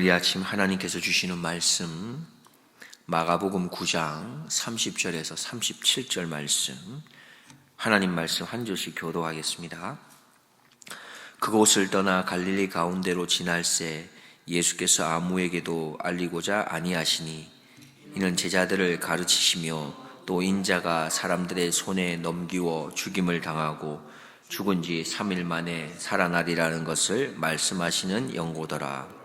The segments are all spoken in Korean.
오늘 이 아침 하나님께서 주시는 말씀 마가복음 9장 30절에서 37절 말씀 하나님 말씀 한 절씩 교도하겠습니다. 그곳을 떠나 갈릴리 가운데로 지날새 예수께서 아무에게도 알리고자 아니하시니 이는 제자들을 가르치시며 또 인자가 사람들의 손에 넘기워 죽임을 당하고 죽은 지 3일 만에 살아나리라는 것을 말씀하시는 영고더라.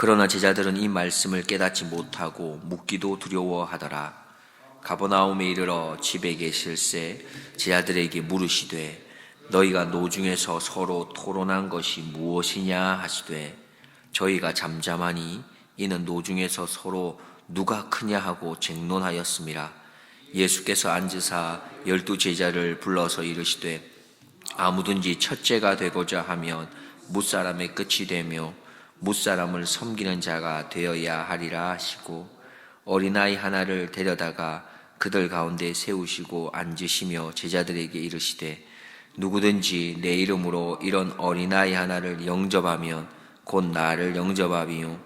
그러나 제자들은 이 말씀을 깨닫지 못하고 묻기도 두려워하더라. 가버나움에 이르러 집에 계실새 제자들에게 물으시되 너희가 노중에서 서로 토론한 것이 무엇이냐? 하시되 저희가 잠잠하니 이는 노중에서 서로 누가 크냐? 하고 쟁론하였음이라 예수께서 앉으사 열두 제자를 불러서 이르시되 아무든지 첫째가 되고자 하면 무사람의 끝이 되며 무사람을 섬기는 자가 되어야 하리라 하시고 어린아이 하나를 데려다가 그들 가운데 세우시고 앉으시며 제자들에게 이르시되 누구든지 내 이름으로 이런 어린아이 하나를 영접하면 곧 나를 영접하며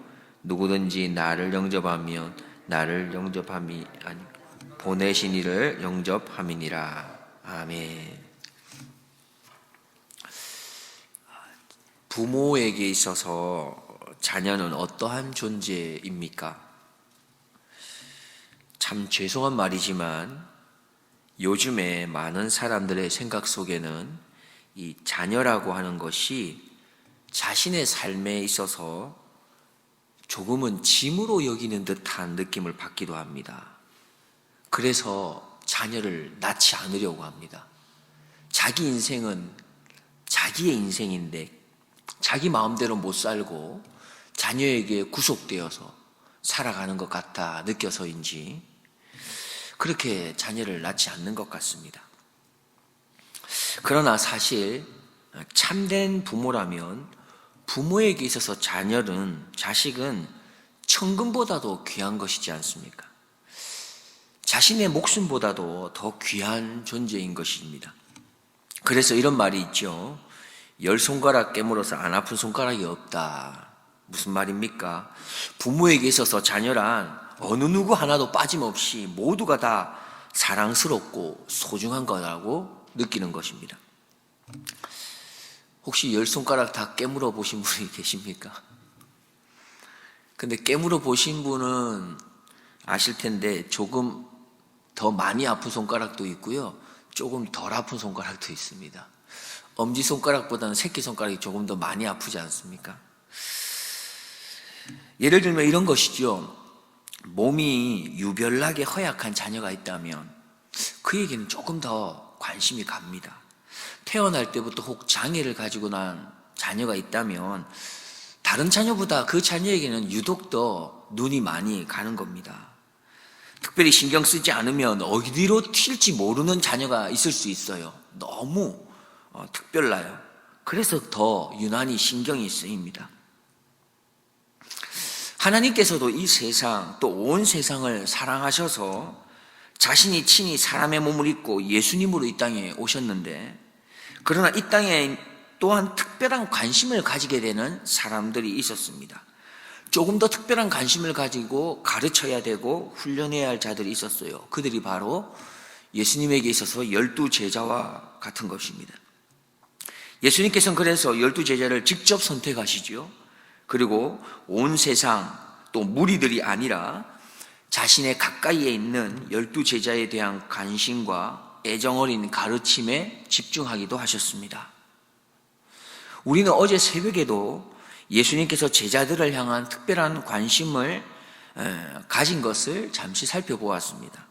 누구든지 나를 영접하면 나를 영접함이 아니 보내신 이를 영접함이니라 아멘. 부모에게 있어서 자녀는 어떠한 존재입니까? 참 죄송한 말이지만 요즘에 많은 사람들의 생각 속에는 이 자녀라고 하는 것이 자신의 삶에 있어서 조금은 짐으로 여기는 듯한 느낌을 받기도 합니다. 그래서 자녀를 낳지 않으려고 합니다. 자기 인생은 자기의 인생인데 자기 마음대로 못 살고 자녀에게 구속되어서 살아가는 것 같다 느껴서인지 그렇게 자녀를 낳지 않는 것 같습니다. 그러나 사실 참된 부모라면 부모에게 있어서 자녀는 자식은 천금보다도 귀한 것이지 않습니까? 자신의 목숨보다도 더 귀한 존재인 것입니다. 그래서 이런 말이 있죠. 열 손가락 깨물어서 안 아픈 손가락이 없다. 무슨 말입니까? 부모에게 있어서 자녀란 어느 누구 하나도 빠짐없이 모두가 다 사랑스럽고 소중한 거라고 느끼는 것입니다. 혹시 열 손가락 다 깨물어 보신 분이 계십니까? 근데 깨물어 보신 분은 아실 텐데 조금 더 많이 아픈 손가락도 있고요. 조금 덜 아픈 손가락도 있습니다. 엄지손가락보다는 새끼손가락이 조금 더 많이 아프지 않습니까? 예를 들면 이런 것이죠. 몸이 유별나게 허약한 자녀가 있다면 그에게는 조금 더 관심이 갑니다. 태어날 때부터 혹 장애를 가지고 난 자녀가 있다면 다른 자녀보다 그 자녀에게는 유독 더 눈이 많이 가는 겁니다. 특별히 신경 쓰지 않으면 어디로 튈지 모르는 자녀가 있을 수 있어요. 너무 어, 특별나요. 그래서 더 유난히 신경이 쓰입니다. 하나님께서도 이 세상 또 온 세상을 사랑하셔서 자신이 친히 사람의 몸을 입고 예수님으로 이 땅에 오셨는데 그러나 이 땅에 또한 특별한 관심을 가지게 되는 사람들이 있었습니다. 조금 더 특별한 관심을 가지고 가르쳐야 되고 훈련해야 할 자들이 있었어요. 그들이 바로 예수님에게 있어서 열두 제자와 같은 것입니다. 예수님께서는 그래서 열두 제자를 직접 선택하시죠. 그리고 온 세상 또 무리들이 아니라 자신의 가까이에 있는 열두 제자에 대한 관심과 애정 어린 가르침에 집중하기도 하셨습니다. 우리는 어제 새벽에도 예수님께서 제자들을 향한 특별한 관심을 가진 것을 잠시 살펴보았습니다.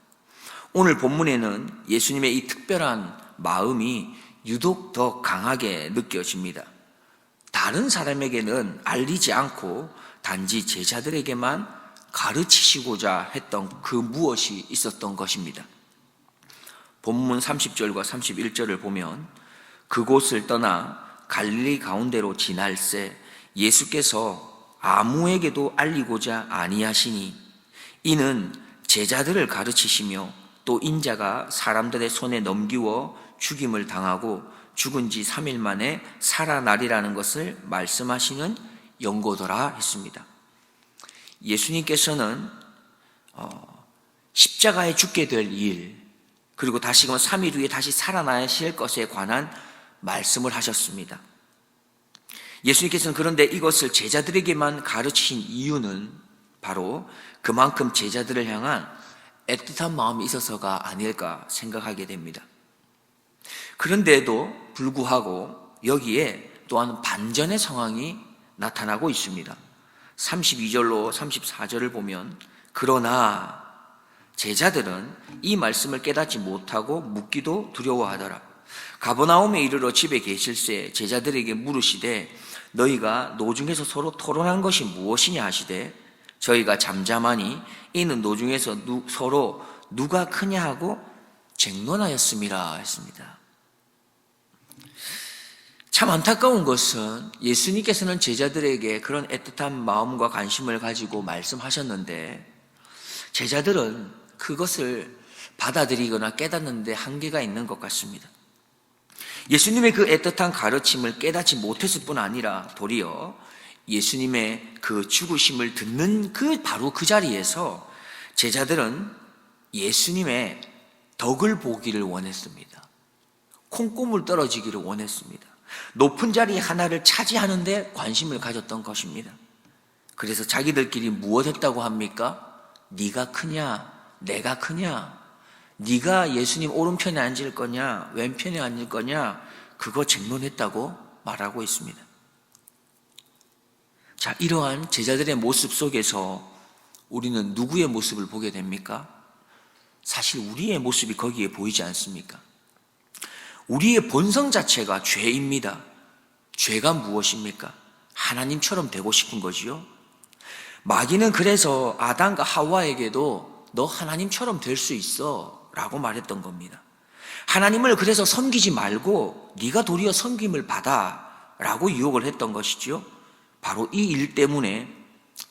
오늘 본문에는 예수님의 이 특별한 마음이 유독 더 강하게 느껴집니다. 다른 사람에게는 알리지 않고 단지 제자들에게만 가르치시고자 했던 그 무엇이 있었던 것입니다. 본문 30절과 31절을 보면 그곳을 떠나 갈릴리 가운데로 지날새 예수께서 아무에게도 알리고자 아니하시니 이는 제자들을 가르치시며 또 인자가 사람들의 손에 넘기워 죽임을 당하고 죽은 지 3일 만에 살아나리라는 것을 말씀하시는 연고더라 했습니다. 예수님께서는 어, 십자가에 죽게 될 일, 그리고 다시금 3일 후에 다시 살아나실 것에 관한 말씀을 하셨습니다. 예수님께서는 그런데 이것을 제자들에게만 가르치신 이유는 바로 그만큼 제자들을 향한 애틋한 마음이 있어서가 아닐까 생각하게 됩니다. 그런데도 불구하고 여기에 또한 반전의 상황이 나타나고 있습니다. 32절로 34절을 보면 그러나 제자들은 이 말씀을 깨닫지 못하고 묻기도 두려워하더라. 가버나움에 이르러 집에 계실새 제자들에게 물으시되 너희가 노중에서 서로 토론한 것이 무엇이냐 하시되 저희가 잠잠하니 이는 노중에서 누, 서로 누가 크냐 하고 쟁론하였음이라 했습니다. 참 안타까운 것은 예수님께서는 제자들에게 그런 애틋한 마음과 관심을 가지고 말씀하셨는데 제자들은 그것을 받아들이거나 깨닫는데 한계가 있는 것 같습니다. 예수님의 그 애틋한 가르침을 깨닫지 못했을 뿐 아니라 도리어 예수님의 그 죽으심을 듣는 그 바로 그 자리에서 제자들은 예수님의 덕을 보기를 원했습니다. 콩고물 떨어지기를 원했습니다. 높은 자리 하나를 차지하는데 관심을 가졌던 것입니다. 그래서 자기들끼리 무엇 했다고 합니까? 네가 크냐, 내가 크냐, 네가 예수님 오른편에 앉을 거냐, 왼편에 앉을 거냐, 그거 쟁론했다고 말하고 있습니다. 자, 이러한 제자들의 모습 속에서 우리는 누구의 모습을 보게 됩니까? 사실 우리의 모습이 거기에 보이지 않습니까? 우리의 본성 자체가 죄입니다. 죄가 무엇입니까? 하나님처럼 되고 싶은 거지요. 마귀는 그래서 아담과 하와에게도 너 하나님처럼 될 수 있어 라고 말했던 겁니다. 하나님을 그래서 섬기지 말고 네가 도리어 섬김을 받아 라고 유혹을 했던 것이죠. 바로 이 일 때문에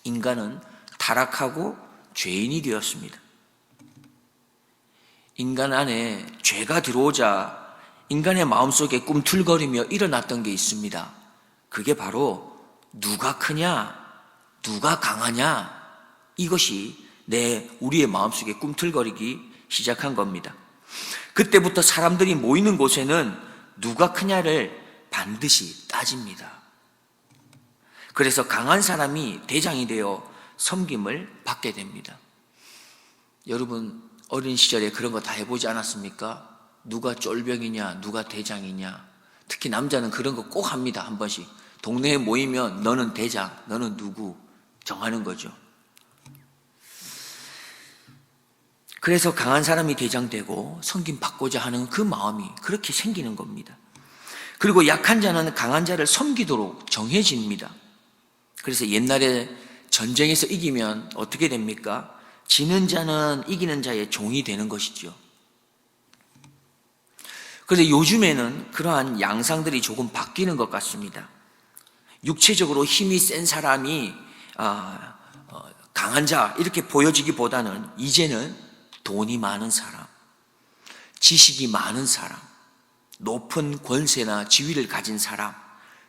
인간은 타락하고 죄인이 되었습니다. 인간 안에 죄가 들어오자 인간의 마음속에 꿈틀거리며 일어났던 게 있습니다. 그게 바로 누가 크냐, 누가 강하냐, 이것이 내 우리의 마음속에 꿈틀거리기 시작한 겁니다. 그때부터 사람들이 모이는 곳에는 누가 크냐를 반드시 따집니다. 그래서 강한 사람이 대장이 되어 섬김을 받게 됩니다. 여러분 어린 시절에 그런 거 다 해보지 않았습니까? 누가 쫄병이냐, 누가 대장이냐. 특히 남자는 그런 거 꼭 합니다, 한 번씩. 동네에 모이면 너는 대장, 너는 누구 정하는 거죠. 그래서 강한 사람이 대장되고 성김 받고자 하는 그 마음이 그렇게 생기는 겁니다. 그리고 약한 자는 강한 자를 섬기도록 정해집니다. 그래서 옛날에 전쟁에서 이기면 어떻게 됩니까? 지는 자는 이기는 자의 종이 되는 것이죠. 그런데 요즘에는 그러한 양상들이 조금 바뀌는 것 같습니다. 육체적으로 힘이 센 사람이 아, 어, 강한 자 이렇게 보여지기보다는 이제는 돈이 많은 사람, 지식이 많은 사람, 높은 권세나 지위를 가진 사람,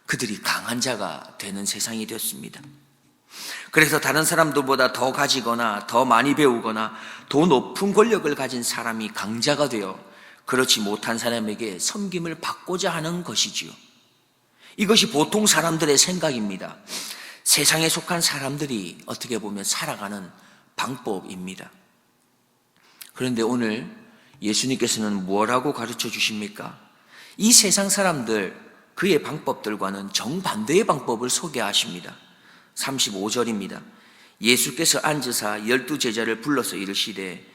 그들이 강한 자가 되는 세상이 됐습니다. 그래서 다른 사람들보다 더 가지거나 더 많이 배우거나 더 높은 권력을 가진 사람이 강자가 되어 그렇지 못한 사람에게 섬김을 받고자 하는 것이지요. 이것이 보통 사람들의 생각입니다. 세상에 속한 사람들이 어떻게 보면 살아가는 방법입니다. 그런데 오늘 예수님께서는 뭐라고 가르쳐 주십니까? 이 세상 사람들, 그의 방법들과는 정반대의 방법을 소개하십니다. 35절입니다. 예수께서 앉으사 열두 제자를 불러서 이르시되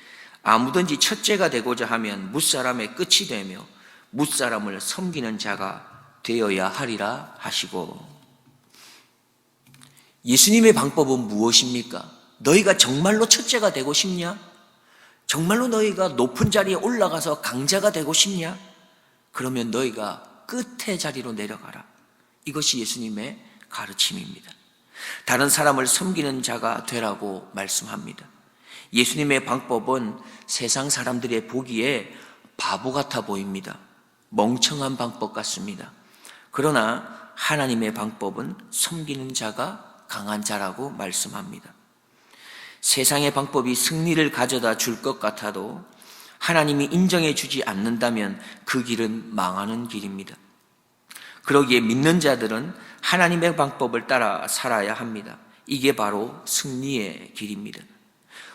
아무든지 첫째가 되고자 하면 무사람의 끝이 되며 무사람을 섬기는 자가 되어야 하리라 하시고 예수님의 방법은 무엇입니까? 너희가 정말로 첫째가 되고 싶냐? 정말로 너희가 높은 자리에 올라가서 강자가 되고 싶냐? 그러면 너희가 끝의 자리로 내려가라. 이것이 예수님의 가르침입니다. 다른 사람을 섬기는 자가 되라고 말씀합니다. 예수님의 방법은 세상 사람들의 보기에 바보 같아 보입니다. 멍청한 방법 같습니다. 그러나 하나님의 방법은 섬기는 자가 강한 자라고 말씀합니다. 세상의 방법이 승리를 가져다 줄 것 같아도 하나님이 인정해 주지 않는다면 그 길은 망하는 길입니다. 그러기에 믿는 자들은 하나님의 방법을 따라 살아야 합니다. 이게 바로 승리의 길입니다.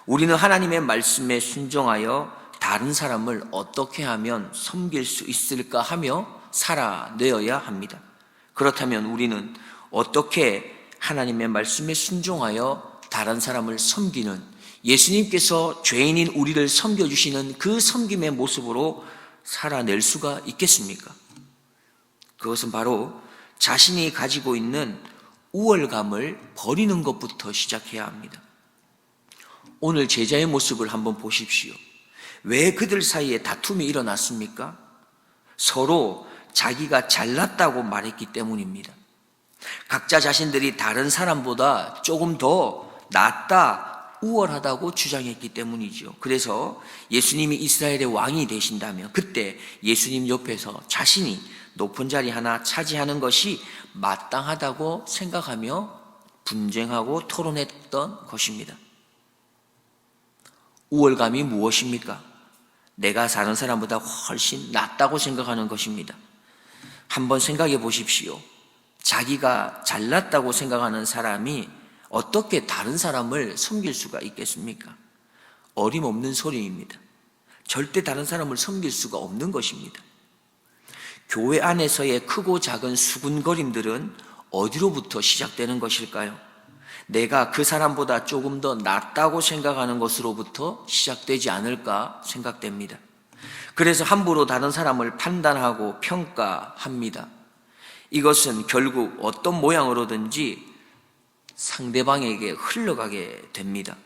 우리는 하나님의 말씀에 순종하여 다른 사람을 어떻게 하면 섬길 수 있을까 하며 살아내어야 합니다. 그렇다면 우리는 어떻게 하나님의 말씀에 순종하여 다른 사람을 섬기는 예수님께서 죄인인 우리를 섬겨주시는 그 섬김의 모습으로 살아낼 수가 있겠습니까? 그것은 바로 자신이 가지고 있는 우월감을 버리는 것부터 시작해야 합니다. 오늘 제자의 모습을 한번 보십시오. 왜 그들 사이에 다툼이 일어났습니까? 서로 자기가 잘났다고 말했기 때문입니다. 각자 자신들이 다른 사람보다 조금 더 낫다, 우월하다고 주장했기 때문이죠. 그래서 예수님이 이스라엘의 왕이 되신다면 그때 예수님 옆에서 자신이 높은 자리 하나 차지하는 것이 마땅하다고 생각하며 분쟁하고 토론했던 것입니다. 우월감이 무엇입니까? 내가 사는 사람보다 훨씬 낫다고 생각하는 것입니다. 한번 생각해 보십시오. 자기가 잘났다고 생각하는 사람이 어떻게 다른 사람을 섬길 수가 있겠습니까? 어림없는 소리입니다. 절대 다른 사람을 섬길 수가 없는 것입니다. 교회 안에서의 크고 작은 수군거림들은 어디로부터 시작되는 것일까요? 내가 그 사람보다 조금 더 낫다고 생각하는 것으로부터 시작되지 않을까 생각됩니다. 그래서 함부로 다른 사람을 판단하고 평가합니다. 이것은 결국 어떤 모양으로든지 상대방에게 흘러가게 됩니다.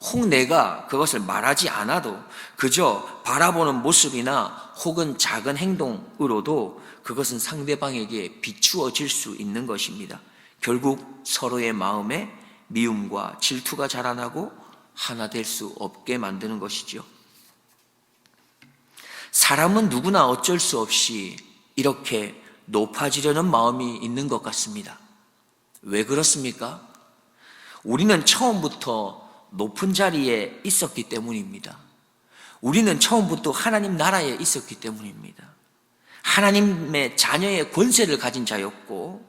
혹 내가 그것을 말하지 않아도 그저 바라보는 모습이나 혹은 작은 행동으로도 그것은 상대방에게 비추어질 수 있는 것입니다. 결국 서로의 마음에 미움과 질투가 자라나고 하나 될 수 없게 만드는 것이죠. 사람은 누구나 어쩔 수 없이 이렇게 높아지려는 마음이 있는 것 같습니다. 왜 그렇습니까? 우리는 처음부터 높은 자리에 있었기 때문입니다. 우리는 처음부터 하나님 나라에 있었기 때문입니다. 하나님의 자녀의 권세를 가진 자였고,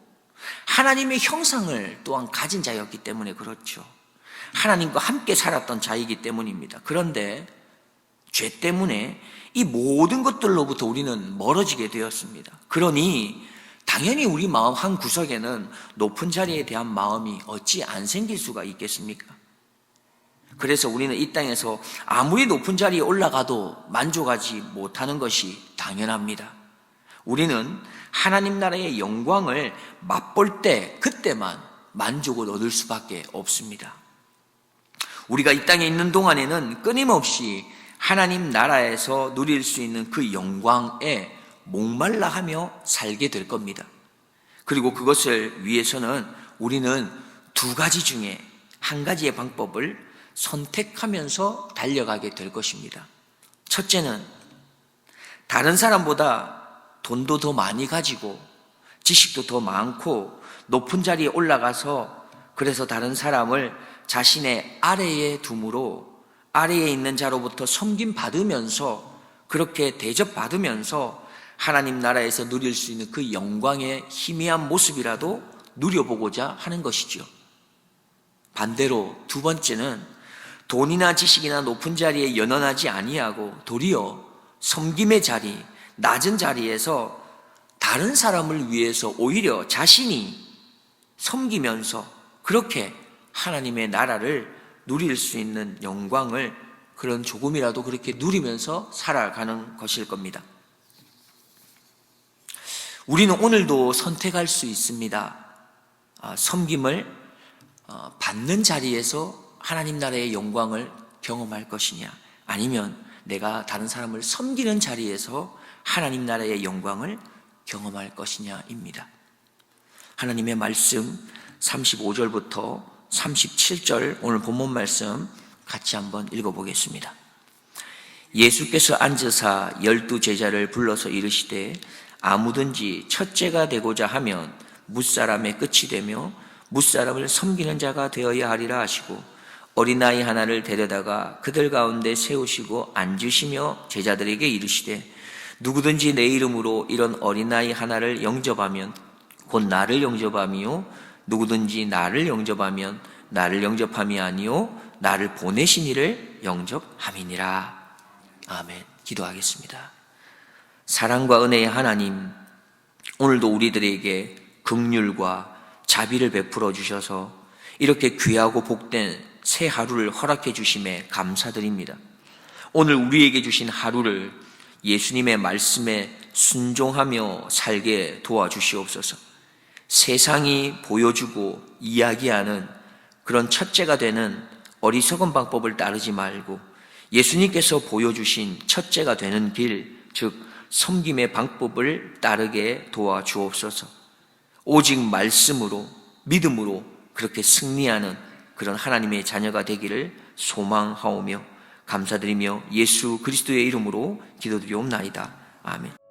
하나님의 형상을 또한 가진 자였기 때문에 그렇죠. 하나님과 함께 살았던 자이기 때문입니다. 그런데 죄 때문에 이 모든 것들로부터 우리는 멀어지게 되었습니다. 그러니 당연히 우리 마음 한 구석에는 높은 자리에 대한 마음이 어찌 안 생길 수가 있겠습니까? 그래서 우리는 이 땅에서 아무리 높은 자리에 올라가도 만족하지 못하는 것이 당연합니다. 우리는 하나님 나라의 영광을 맛볼 때 그때만 만족을 얻을 수밖에 없습니다. 우리가 이 땅에 있는 동안에는 끊임없이 하나님 나라에서 누릴 수 있는 그 영광에 목말라 하며 살게 될 겁니다. 그리고 그것을 위해서는 우리는 두 가지 중에 한 가지의 방법을 선택하면서 달려가게 될 것입니다. 첫째는 다른 사람보다 돈도 더 많이 가지고 지식도 더 많고 높은 자리에 올라가서 그래서 다른 사람을 자신의 아래에 둠으로 아래에 있는 자로부터 섬김 받으면서 그렇게 대접 받으면서 하나님 나라에서 누릴 수 있는 그 영광의 희미한 모습이라도 누려보고자 하는 것이죠. 반대로 두 번째는 돈이나 지식이나 높은 자리에 연연하지 아니하고 도리어 섬김의 자리, 낮은 자리에서 다른 사람을 위해서 오히려 자신이 섬기면서 그렇게 하나님의 나라를 누릴 수 있는 영광을 그런 조금이라도 그렇게 누리면서 살아가는 것일 겁니다. 우리는 오늘도 선택할 수 있습니다. 아, 섬김을 어, 받는 자리에서 하나님 나라의 영광을 경험할 것이냐, 아니면 내가 다른 사람을 섬기는 자리에서 하나님 나라의 영광을 경험할 것이냐입니다. 하나님의 말씀 35절부터 37절 오늘 본문 말씀 같이 한번 읽어보겠습니다. 예수께서 앉으사 열두 제자를 불러서 이르시되 아무든지 첫째가 되고자 하면 무사람의 끝이 되며 무사람을 섬기는 자가 되어야 하리라 하시고 어린아이 하나를 데려다가 그들 가운데 세우시고 앉으시며 제자들에게 이르시되 누구든지 내 이름으로 이런 어린아이 하나를 영접하면 곧 나를 영접함이요 누구든지 나를 영접하면 나를 영접함이 아니요 나를 보내신 이를 영접함이니라. 아멘. 기도하겠습니다 사랑과 은혜의 하나님 오늘도 우리들에게 긍휼과 자비를 베풀어 주셔서 이렇게 귀하고 복된 새 하루를 허락해 주심에 감사드립니다. 오늘 우리에게 주신 하루를 예수님의 말씀에 순종하며 살게 도와주시옵소서. 세상이 보여주고 이야기하는 그런 첫째가 되는 어리석은 방법을 따르지 말고 예수님께서 보여주신 첫째가 되는 길, 즉 섬김의 방법을 따르게 도와주옵소서. 오직 말씀으로 믿음으로 그렇게 승리하는 그런 하나님의 자녀가 되기를 소망하오며 감사드리며 예수 그리스도의 이름으로 기도드리옵나이다. 아멘.